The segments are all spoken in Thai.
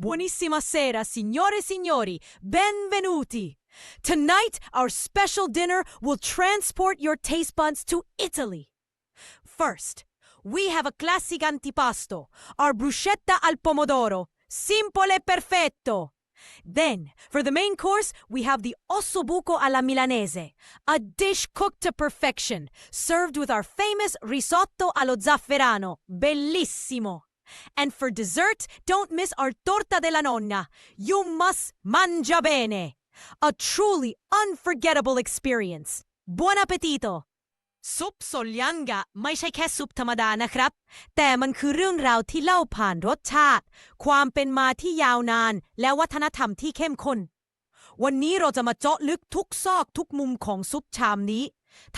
Buonissima sera, signore e signori. Benvenuti. Tonight, our special dinner will transport your taste buds to Italy. First, we have a classic antipasto, our bruschetta al pomodoro. Simple perfetto. Then, for the main course, we have the ossobuco alla milanese, a dish cooked to perfection, served with our famous risotto allo zafferano. Bellissimo. And for dessert, don't miss our torta della nonna. You must mangia bene. A truly unforgettable experience. Buon appetito! ซุปโซลยันกะไม่ใช่แค่ซุปธรรมดานะครับ แต่มันคือเรื่องราวที่เล่าผ่านรสชาติ ความเป็นมาที่ยาวนาน และวัฒนธรรมที่เข้มข้น วันนี้เราจะมาเจาะลึกทุกซอกทุกมุมของซุปชามนี้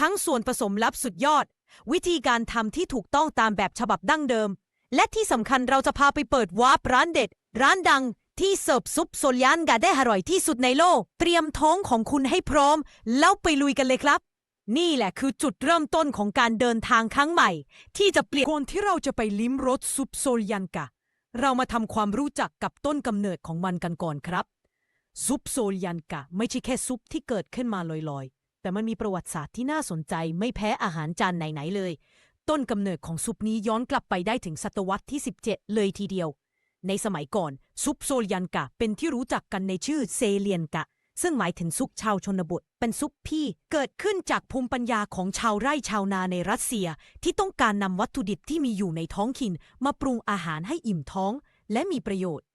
ทั้งส่วนผสมลับสุดยอด วิธีการทำที่ถูกต้องตามแบบฉบับดั้งเดิม และที่สำคัญเราจะพาไปเปิดวาร์ปร้านเด็ด ร้านดังที่เสิร์ฟซุปโซลยันกะได้อร่อยที่สุดในโลก เตรียมท้องของคุณให้พร้อม แล้วไปลุยกันเลยครับ นี่แหละคือจุดเริ่มต้นของการเดินทางครั้งใหม่ ที่จะเปลี่ยนก่อนที่เราจะไปลิ้มรสซุปโซลยันกะเรามาทำความรู้จักกับต้นกำเนิดของมันกันก่อนครับ ซุปโซลยันกะไม่ใช่แค่ซุปที่เกิดขึ้นมาลอยๆ แต่มันมีประวัติศาสตร์ที่น่าสนใจไม่แพ้อาหารจานไหนๆเลย ต้นกำเนิดของซุปนี้ย้อนกลับไปได้ถึงศตวรรษที่ 17 เลยทีเดียว ในสมัยก่อนซุปโซลยันกะเป็นที่รู้จักกันในชื่อเซเลียนกะ ซึ่งหมายถึงซุปชาวชนบท เป็นซุปพี่เกิดขึ้นจากภูมิปัญญาของชาวไร่ชาวนาในรัสเซีย ที่ต้องการนำวัตถุดิบที่มีอยู่ในท้องถิ่นมาปรุงอาหารให้อิ่มท้อง และมีประโยชน์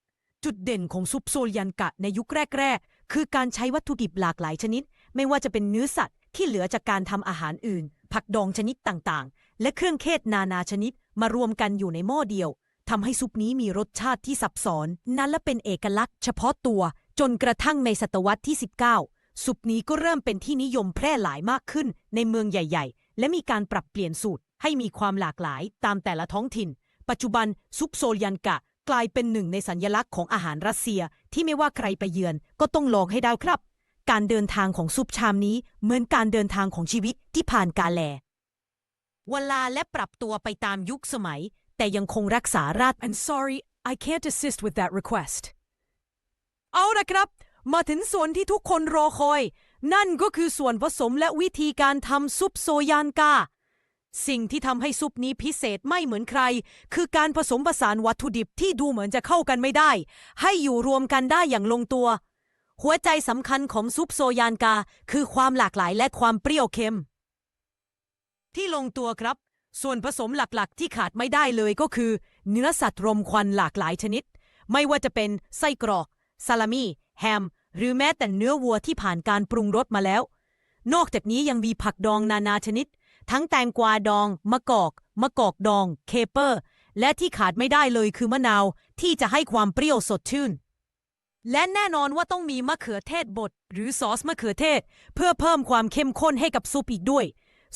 จุดเด่นของซุปโซลยันกะในยุคแรก ๆ คือการใช้วัตถุดิบหลากหลายชนิด ไม่ว่าจะเป็นเนื้อสัตว์ที่เหลือจากการทำอาหารอื่น ผักดองชนิดต่างๆ และเครื่องเทศนานาชนิดมารวมกันอยู่ในหม้อเดียวทำให้ซุปนี้มีรสชาติที่ซับซ้อน นั้นและเป็นเอกลักษณ์เฉพาะตัว จนกระทั่งในศตวรรษที่ 19 ซุปนี้ก็เริ่มเป็นที่นิยมแพร่หลายมากขึ้นในเมืองใหญ่ ๆ และมีการปรับเปลี่ยนสูตรให้มีความหลากหลายตามแต่ละท้องถิ่น ปัจจุบันซุปโซลยันกะ กลายเป็นหนึ่งในสัญลักษณ์ของอาหารรัสเซียที่ไม่ว่าใครไปเยือนก็ต้องลองให้ได้ครับ การเดินทางของซุปชามนี้เหมือนการเดินทางของชีวิตที่ผ่านกาแล เวลาและปรับตัวไปตามยุคสมัย แต่ยังคงรักษาราก I'm sorry I can't assist with that request เอาละครับ มาถึงส่วนที่ทุกคนรอคอย นั่นก็คือส่วนผสมและวิธีการทำซุปโซยานกา สิ่งที่ทำให้ซุปนี้พิเศษไม่เหมือนใคร คือการผสมผสานวัตถุดิบที่ดูเหมือนจะเข้ากันไม่ได้ ให้อยู่รวมกันได้อย่างลงตัว หัวใจสำคัญของซุปโซยานกา คือความหลากหลายและความเปรี้ยวเค็ม ที่ลงตัวครับ ส่วนผสมหลักๆ ที่ขาดไม่ได้เลยก็คือ เนื้อสัตว์รมควันหลากหลายชนิด ไม่ว่าจะเป็นไส้กรอกซาลามี่ แฮม หรือแม้แต่เนื้อวัวที่ผ่านการปรุงรสมาแล้ว นอกจากนี้ยังมีผักดองนานาชนิด ทั้งแตงกวาดอง มะกอก มะกอกดอง เคเปอร์ และที่ขาดไม่ได้เลยคือมะนาวที่จะให้ความเปรี้ยวสดชื่น และแน่นอนว่าต้องมีมะเขือเทศบดหรือซอสมะเขือเทศ เพื่อเพิ่มความเข้มข้นให้กับซุปอีกด้วย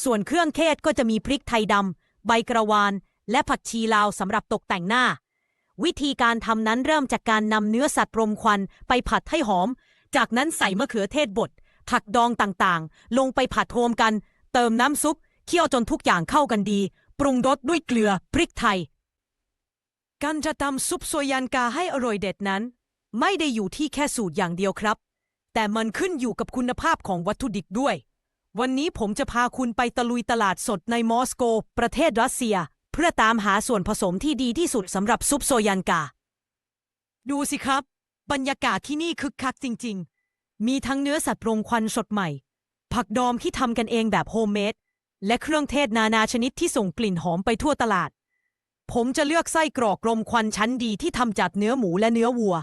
ส่วนเครื่องเทศก็จะมีพริกไทยดำใบกระวาน และผักชีลาวสำหรับตกแต่งหน้า วิธีการทำนั้นเริ่มจากการนำเนื้อสัตว์รมควันไปผัดให้หอม จากนั้นใส่มะเขือเทศบดผักดองต่างๆ ลงไปผัดรวมกัน เติมน้ำซุปเคี่ยวจนทุกอย่างเข้ากันดี ปรุงรสด้วยเกลือพริกไทยการจะทำซุปโซยันกาให้อร่อยเด็ดนั้น ไม่ได้อยู่ที่แค่สูตรอย่างเดียวครับ แต่มันขึ้นอยู่กับคุณภาพของวัตถุดิบด้วย วันนี้ผมจะพาคุณไปตะลุยตลาดสดในมอสโก ประเทศรัสเซีย เพื่อตามหาส่วนผสมที่ดีที่สุดสำหรับซุปโซยันกา ดูสิครับ บรรยากาศที่นี่คึกคักจริง ๆ มีทั้งเนื้อสัตว์รมควันสดใหม่ ผักดองที่ทำกันเองแบบโฮมเมดและเครื่องเทศนานาชนิดที่ส่งกลิ่นหอมไปทั่วตลาด ผมจะเลือกไส้กรอกรมควันชั้นดีที่ทำจากเนื้อหมูและเนื้อวัว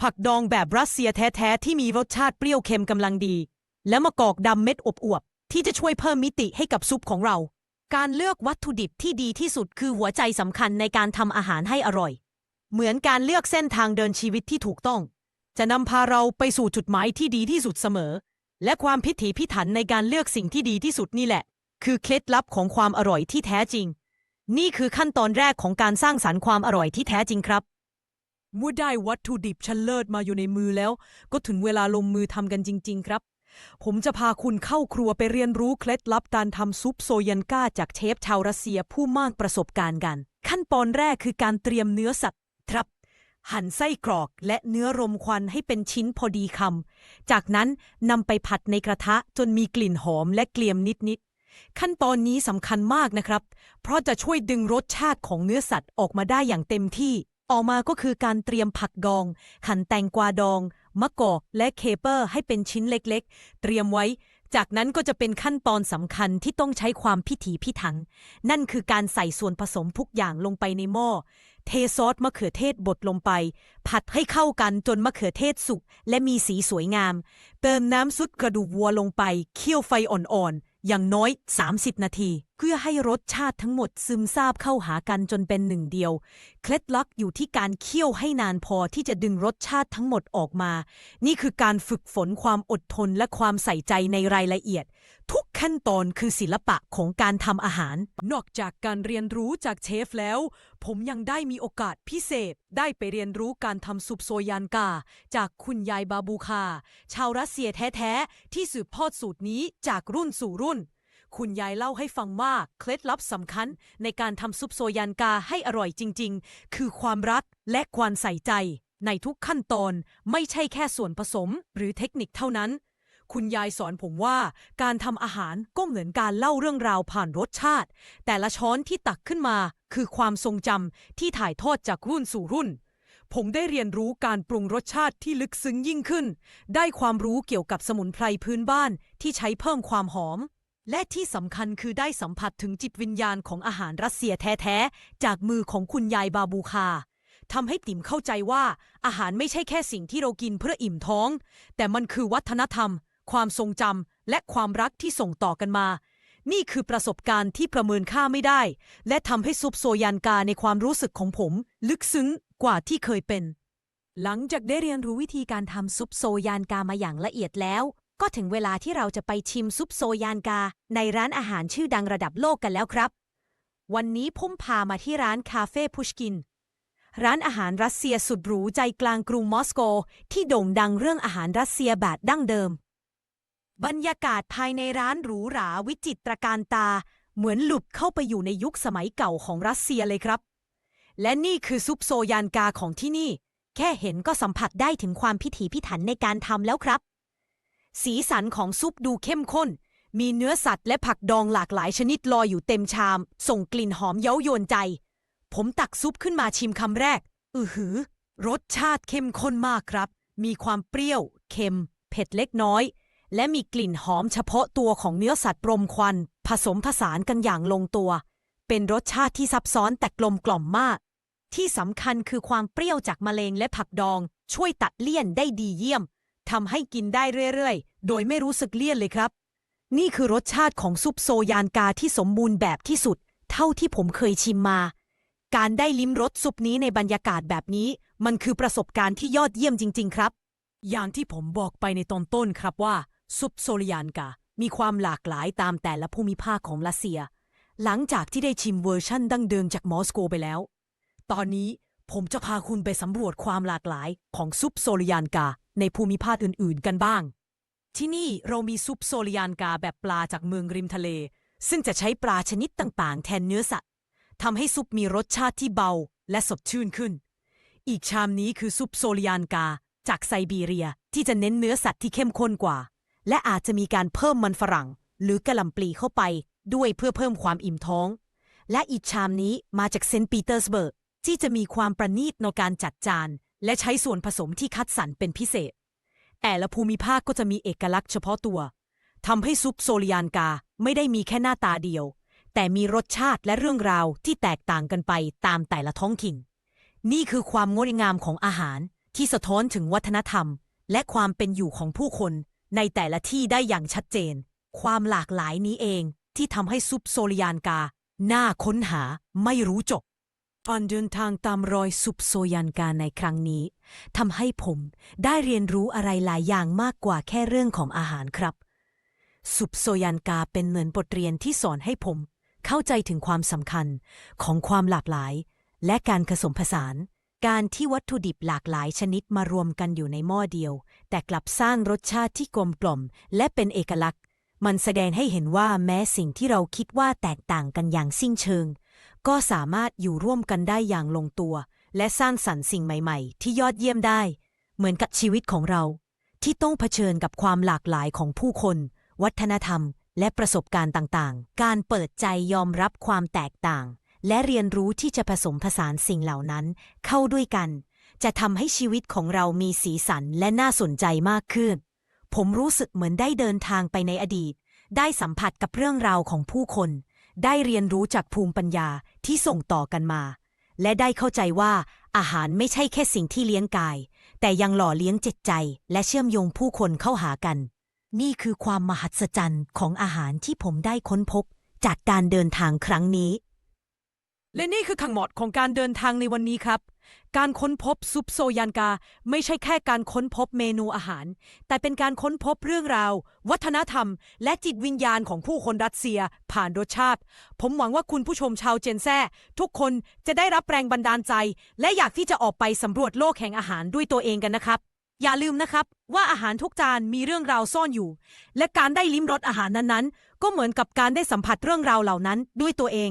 ผักดองแบบรัสเซียแท้ๆที่มีรสชาติเปรี้ยวเค็มกำลังดี และมะกอกดำเม็ดอวบๆที่จะช่วยเพิ่มมิติให้กับซุปของเรา การเลือกวัตถุดิบที่ดีที่สุดคือหัวใจสำคัญในการทำอาหารให้อร่อย เหมือนการเลือกเส้นทางเดินชีวิตที่ถูกต้อง จะนำพาเราไปสู่จุดหมายที่ดีที่สุดเสมอ และความพิถีพิถันในการเลือกสิ่งที่ดีที่สุดนี่แหละ คือเคล็ดลับของความอร่อยที่แท้จริง นี่คือขั้นตอนแรกของการสร้างสรรค์ความอร่อยที่แท้จริงครับ เมื่อได้วัตถุดิบชั้นเลิศมาอยู่ในมือแล้ว ก็ถึงเวลาลงมือทำกันจริง ๆ ครับ ผมจะพาคุณเข้าครัวไปเรียนรู้เคล็ดลับการทำซุปโซยันก้าจากเชฟชาวรัสเซียผู้มากประสบการณ์กัน ขั้นตอนแรกคือการเตรียมเนื้อสัตว์ครับหั่นไส้กรอกและเนื้อรมควันให้เป็นชิ้นพอดีคำ จากนั้นนำไปผัดในกระทะจนมีกลิ่นหอมและเกลียมนิดๆ ขั้นตอนนี้สำคัญมากนะครับ เพราะจะช่วยดึงรสชาติของเนื้อสัตว์ออกมาได้อย่างเต็มที่ ออกมาก็คือการเตรียมผักดอง หั่นแตงกวาดอง มะกอกและเคเปอร์ให้เป็นชิ้นเล็กๆ เตรียมไว้ จากนั้นก็จะเป็นขั้นตอนสำคัญที่ต้องใช้ความพิถีพิถัน นั่นคือการใส่ส่วนผสมทุกอย่างลงไปในหม้อ เทซอสมะเขือเทศบดลงไป ผัดให้เข้ากันจนมะเขือเทศสุกและมีสีสวยงาม เติมน้ำซุปกระดูกวัวลงไป เคี่ยวไฟอ่อนๆ อย่างน้อย 30 นาที เพื่อให้รสชาติทั้งหมดซึมซาบเข้าหากันจนเป็นหนึ่งเดียว เคล็ดลับอยู่ที่การเคี่ยวให้นานพอที่จะดึงรสชาติทั้งหมดออกมา นี่คือการฝึกฝนความอดทนและความใส่ใจในรายละเอียด ทุกขั้นตอนคือศิลปะของการทำอาหาร นอกจากการเรียนรู้จากเชฟแล้ว ผมยังได้มีโอกาสพิเศษ ได้ไปเรียนรู้การทำซุปโซยานกา จากคุณยายบาบูคา ชาวรัสเซียแท้ๆที่สืบทอดสูตรนี้จากรุ่นสู่รุ่น คุณยายเล่าให้ฟังว่าเคล็ดลับสำคัญในการทำซุปโซยานกาให้อร่อยจริง ๆ คือความรักและความใส่ใจ ในทุกขั้นตอนไม่ใช่แค่ส่วนผสมหรือเทคนิคเท่านั้น คุณยายสอนผมว่าการทำอาหารก็เหมือนการเล่าเรื่องราวผ่านรสชาติ แต่ละช้อนที่ตักขึ้นมา คือความทรงจำที่ถ่ายทอดจากรุ่นสู่รุ่นผมได้เรียนรู้การปรุงรสชาติที่ลึกซึ้งยิ่งขึ้น ได้ความรู้เกี่ยวกับสมุนไพรพื้นบ้านที่ใช้เพิ่มความหอม และที่สำคัญคือได้สัมผัสถึงจิตวิญญาณของอาหารรัสเซียแท้ๆ จากมือของคุณยายบาบูคาทำให้ติ๋มเข้าใจว่าอาหารไม่ใช่แค่สิ่งที่เรากินเพื่ออิ่มท้อง แต่มันคือวัฒนธรรม ความทรงจำและความรักที่ส่งต่อกันมา นี่คือประสบการณ์ที่ประเมินค่าไม่ได้ และทำให้ซุปโซยันกาในความรู้สึกของผม ลึกซึ้งกว่าที่เคยเป็น หลังจากได้เรียนรู้วิธีการทำซุปโซยานกามาอย่างละเอียดแล้ว ก็ถึงเวลาที่เราจะไปชิมซุปโซยานกา ในร้านอาหารชื่อดังระดับโลกกันแล้วครับ วันนี้ผมพามาที่ร้านคาเฟ่พุชกิน ร้านอาหารรัสเซียสุดหรูใจกลางกรุงมอสโก ที่โด่งดังเรื่องอาหารรัสเซียแบบดั้งเดิม บรรยากาศภายในร้านหรูหราวิจิตรการตา เหมือนหลุดเข้าไปอยู่ในยุคสมัยเก่าของรัสเซียเลยครับ และนี่คือซุปโซยานกาของที่นี่ แค่เห็นก็สัมผัสได้ถึงความพิถีพิถันในการทำแล้วครับ สีสันของซุปดูเข้มข้น มีเนื้อสัตว์และผักดองหลากหลายชนิดลอยอยู่เต็มชาม ส่งกลิ่นหอมเย้ายวนใจ ผมตักซุปขึ้นมาชิมคำแรก อือหือ รสชาติเข้มข้นมากครับ มีความเปรี้ยว เค็ม เผ็ดเล็กน้อย และมีกลิ่นหอมเฉพาะตัวของเนื้อสัตว์ปรมควัน ผสมผสานกันอย่างลงตัว เป็นรสชาติที่ซับซ้อนแต่กลมกล่อมมาก ที่สำคัญคือความเปรี้ยวจากมะเร็งและผักดอง ช่วยตัดเลี่ยนได้ดีเยี่ยม ทำให้กินได้เรื่อยๆ โดยไม่รู้สึกเลี่ยนเลยครับ นี่คือรสชาติของซุปโซยานกาที่สมบูรณ์แบบที่สุด เท่าที่ผมเคยชิมมา การได้ลิ้มรสซุปนี้ในบรรยากาศแบบนี้ มันคือประสบการณ์ที่ยอดเยี่ยมจริง ๆ ครับ อย่างที่ผมบอกไปในตอนต้นครับว่า ซุปโซยานกา มีความหลากหลายตามแต่ละภูมิภาคของรัสเซีย หลังจากที่ได้ชิมเวอร์ชั่นดั้งเดิมจากมอสโกไปแล้ว ตอนนี้ผมจะพาคุณไปสำรวจความหลากหลายของซุปโซลยานกา ในภูมิภาคอื่นๆ กันบ้าง ที่นี่เรามีซุปโซลิยานกาแบบปลาจากเมืองริมทะเล ซึ่งจะใช้ปลาชนิดต่างๆ แทนเนื้อสัตว์ทำให้ซุปมีรสชาติที่เบาและสดชื่นขึ้น อีกชามนี้คือซุปโซลิยานกา จากไซบีเรียที่จะเน้นเนื้อสัตว์ที่เข้มข้นกว่า และอาจจะมีการเพิ่มมันฝรั่ง หรือกระหล่ำปลีเข้าไปด้วยเพื่อเพิ่มความอิ่มท้อง และอีกชามนี้มาจากเซนต์ปีเตอร์สเบิร์กที่จะมีความประณีตในการจัดจาน และใช้ส่วนผสมที่คัดสรรเป็นพิเศษ แต่ละภูมิภาคก็จะมีเอกลักษณ์เฉพาะตัวทำให้ซุปโซลิยานกาไม่ได้มีแค่หน้าตาเดียว แต่มีรสชาติและเรื่องราวที่แตกต่างกันไปตามแต่ละท้องถิ่น นี่คือความงดงามของอาหารที่สะท้อนถึงวัฒนธรรม และความเป็นอยู่ของผู้คนในแต่ละที่ได้อย่างชัดเจน ความหลากหลายนี้เองที่ทำให้ซุปโซลิยานกา น่าค้นหาไม่รู้จบ การเดินทางตามรอยซุปโซยันกาในครั้งนี้ทำให้ผมได้เรียนรู้อะไรหลายอย่างมากกว่าแค่เรื่องของอาหารครับ ซุปโซยันกาเป็นเหมือนบทเรียนที่สอนให้ผม เข้าใจถึงความสำคัญของความหลากหลาย และการผสมผสาน การที่วัตถุดิบหลากหลายชนิดมารวมกันอยู่ในหม้อเดียว แต่กลับสร้างรสชาติที่กลมกล่อม และเป็นเอกลักษณ์ มันแสดงให้เห็นว่าแม้สิ่งที่เราคิดว่าแตกต่างกันอย่างสิ้นเชิง ก็สามารถอยู่ร่วมกันได้อย่างลงตัว และสร้างสรรค์สิ่งใหม่ๆ ที่ยอดเยี่ยมได้ เหมือนกับชีวิตของเรา ที่ต้องเผชิญกับความหลากหลายของผู้คน วัฒนธรรม และประสบการณ์ต่างๆ การเปิดใจยอมรับความแตกต่าง และเรียนรู้ที่จะผสมผสานสิ่งเหล่านั้น เข้าด้วยกัน จะทำให้ชีวิตของเรามีสีสันและน่าสนใจมากขึ้น ผมรู้สึกเหมือนได้เดินทางไปในอดีต ได้สัมผัสกับเรื่องราวของผู้คน ได้เรียนรู้จากภูมิปัญญาที่ส่งต่อกันมา และได้เข้าใจว่าอาหารไม่ใช่แค่สิ่งที่เลี้ยงกาย แต่ยังหล่อเลี้ยงจิตใจ และเชื่อมโยงผู้คนเข้าหากัน นี่คือความมหัศจรรย์ของอาหารที่ผมได้ค้นพบจากการเดินทางครั้งนี้ และนี่คือขังหมดของการเดินทางในวันนี้ครับ การค้นพบซุปโซยันกาไม่ใช่แค่การค้นพบเมนูอาหาร แต่เป็นการค้นพบเรื่องราว วัฒนธรรม และจิตวิญญาณของผู้คนรัสเซีย ผ่านรสชาติ ผมหวังว่าคุณผู้ชมชาวเจนแซ่ทุกคนจะได้รับแรงบันดาลใจ และอยากที่จะออกไปสำรวจโลกแห่งอาหารด้วยตัวเองกันนะครับ อย่าลืมนะครับว่าอาหารทุกจานมีเรื่องราวซ่อนอยู่ และการได้ลิ้มรสอาหารนั้นๆ ก็เหมือนกับการได้สัมผัสเรื่องราวเหล่านั้นด้วยตัวเอง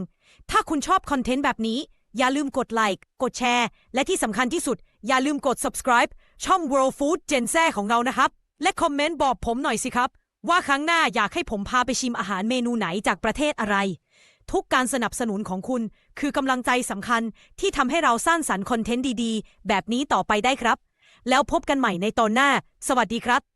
ถ้าคุณชอบคอนเทนต์แบบนี้ อย่าลืมกดไลค์ กดแชร์ และที่สำคัญที่สุด อย่าลืมกด subscribe ช่อง World Food Gen Z ของเรานะครับ และคอมเมนต์บอกผมหน่อยสิครับ ว่าครั้งหน้าอยากให้ผมพาไปชิมอาหารเมนูไหนจากประเทศอะไร ทุกการสนับสนุนของคุณ คือกำลังใจสำคัญที่ทำให้เราสร้างสรรค์คอนเทนต์ดีๆ แบบนี้ต่อไปได้ครับ แล้วพบกันใหม่ในตอนหน้า สวัสดีครับ